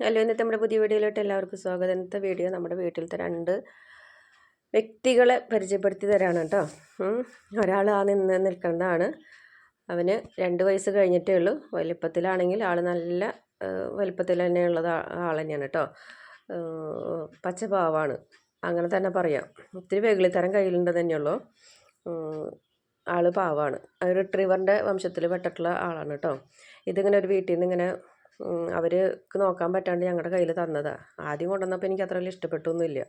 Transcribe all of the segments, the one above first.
Hello ഇന്നത്തെ നമ്മുടെ പുതിയ വീഡിയോയിലോട്ട് എല്ലാവർക്കും സ്വാഗതം. ഇന്നത്തെ വീഡിയോ നമ്മുടെ വീട്ടിലത്തെ രണ്ട് വ്യക്തികളെ പരിചയപ്പെടുത്തി തരാണ് കേട്ടോ. ഒരാൾ ആ നിന്ന് നിൽക്കുന്നതാണ്. അവന് രണ്ട് വയസ്സ് കഴിഞ്ഞിട്ടേ ഉള്ളൂ. വലിപ്പത്തിലാണെങ്കിൽ ആൾ നല്ല വലിപ്പത്തിൽ തന്നെയുള്ളത് ആൾ തന്നെയാണ് കേട്ടോ. പച്ചപാവാണ് അങ്ങനെ തന്നെ പറയാം. ഒത്തിരി വെകിളിത്തരം കയ്യിലുണ്ട് തന്നെയുള്ളൂ ആൾ പാവാണ്. റിട്രീവറിന്റെ വംശത്തിൽ പെട്ടിട്ടുള്ള ആളാണ് കേട്ടോ. ഇതിങ്ങനെ ഒരു വീട്ടിൽ നിന്ന് ഇങ്ങനെ അവർക്ക് നോക്കാൻ പറ്റാണ്ട് ഞങ്ങളുടെ കയ്യിൽ തന്നതാണ് ആദ്യം കൊണ്ടുവന്നപ്പോൾ എനിക്ക് അത്ര വലിയ ഇഷ്ടപ്പെട്ടൊന്നുമില്ല.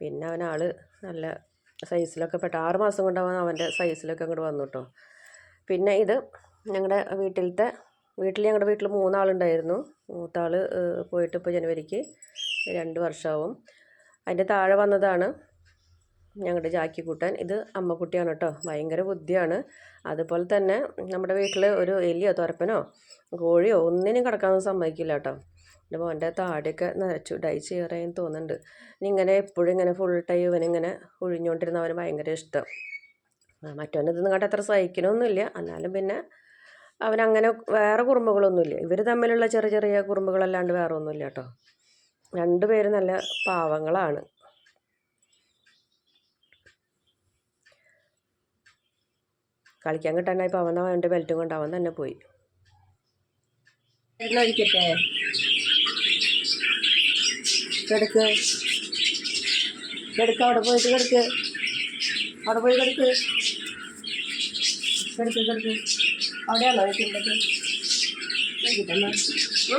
പിന്നെ അവൻ ആൾ നല്ല സൈസിലൊക്കെ പെട്ട ആറ് മാസം കൊണ്ടാവാൻ അവന്റെ സൈസിലൊക്കെ അങ്ങോട്ട് വന്നു കേട്ടോ പിന്നെ ഇത് ഞങ്ങളുടെ വീട്ടിലത്തെ വീട്ടിൽ ഞങ്ങളുടെ വീട്ടിൽ മൂന്നാളുണ്ടായിരുന്നു. മൂത്താൾ പോയിട്ട് ഇപ്പോൾ ജനുവരിക്ക് രണ്ട് വർഷമാവും അതിന്റെ താഴെ വന്നതാണ് ഞങ്ങളുടെ ജാക്കി കൂട്ടാൻ ഇത് അമ്മക്കുട്ടിയാണ് കേട്ടോ ഭയങ്കര ബുദ്ധിയാണ്. അതുപോലെ തന്നെ നമ്മുടെ വീട്ടിൽ ഒരു എലിയോ തുരപ്പനോ കോഴിയോ ഒന്നിനും കിടക്കാനൊന്നും സമ്മതിക്കില്ല കേട്ടോ എന്റെ മോന്റെ താടിയൊക്കെ നരച്ചു ഡൈ ചെയ്യാറേന്ന് തോന്നുന്നുണ്ട്. ഇങ്ങനെ എപ്പോഴും ഇങ്ങനെ ഫുൾ ടൈം ഇവനിങ്ങനെ ഒഴിഞ്ഞുകൊണ്ടിരുന്ന അവന് ഭയങ്കര ഇഷ്ടം. മറ്റവന് ഇത് നിങ്ങളുടെ അത്ര സഹിക്കണമൊന്നുമില്ല എന്നാലും പിന്നെ അവനങ്ങനെ വേറെ കുറുമ്പുകളൊന്നുമില്ല. ഇവർ തമ്മിലുള്ള ചെറിയ ചെറിയ കുറുമ്പുകളല്ലാണ്ട് വേറെ ഒന്നുമില്ല കേട്ടോ രണ്ടുപേരും നല്ല പാവങ്ങളാണ്. കളിക്കാൻ കിട്ടാനായപ്പോൾ അവൻ അവന്റെ ബെൽറ്റും കൊണ്ട് അവൻ തന്നെ പോയി. കഴിക്കട്ടെ കിടക്ക്. അവിടെ പോയിട്ട് കിടക്ക്. അവിടെ പോയി കിടക്ക്. കിടക്ക് കിടക്ക്. അവിടെയാണോ വെക്കേണ്ടത് കഴിക്കട്ടെന്നാ വെച്ചിട്ടേ.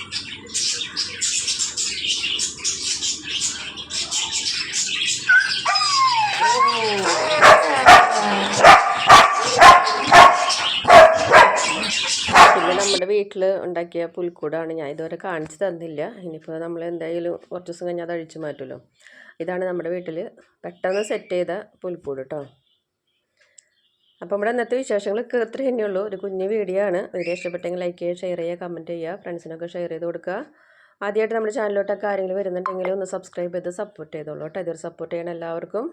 വീട്ടിൽ ഉണ്ടാക്കിയ പുൽക്കൂടാണ് ഞാൻ ഇതുവരെ കാണിച്ചു തന്നില്ല. ഇനിയിപ്പോൾ നമ്മൾ എന്തായാലും കുറച്ച് ദിവസം കഴിഞ്ഞാൽ അത് അഴിച്ചു മാറ്റുമല്ലോ. ഇതാണ് നമ്മുടെ വീട്ടിൽ പെട്ടെന്ന് സെറ്റ് ചെയ്ത പുൽക്കൂട് കേട്ടോ അപ്പോൾ നമ്മുടെ ഇന്നത്തെ വിശേഷങ്ങളൊക്കെ ഇത്ര തന്നെയുള്ളൂ. ഒരു കുഞ്ഞു വീഡിയോ ആണ്. വീഡിയോ ഇഷ്ടപ്പെട്ടെങ്കിൽ ലൈക്ക് ചെയ്യുക ഷെയർ ചെയ്യുക കമന്റ് ചെയ്യുക ഫ്രണ്ട്സിനൊക്കെ ഷെയർ ചെയ്ത് കൊടുക്കുക. ആദ്യമായിട്ട് നമ്മുടെ ചാനലിലോട്ടൊക്കെ ആരെങ്കിലും വരുന്നുണ്ടെങ്കിൽ ഒന്ന് സബ്സ്ക്രൈബ് ചെയ്ത് സപ്പോർട്ട് ചെയ്തോളൂ കേട്ടോ ഇതൊരു സപ്പോർട്ട് ചെയ്യണം എല്ലാവർക്കും.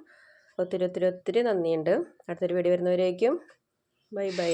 ഒത്തിരി ഒത്തിരി ഒത്തിരി നന്ദിയുണ്ട്. അടുത്തൊരു വീഡിയോ വരുന്നവരേക്കും. Bye bye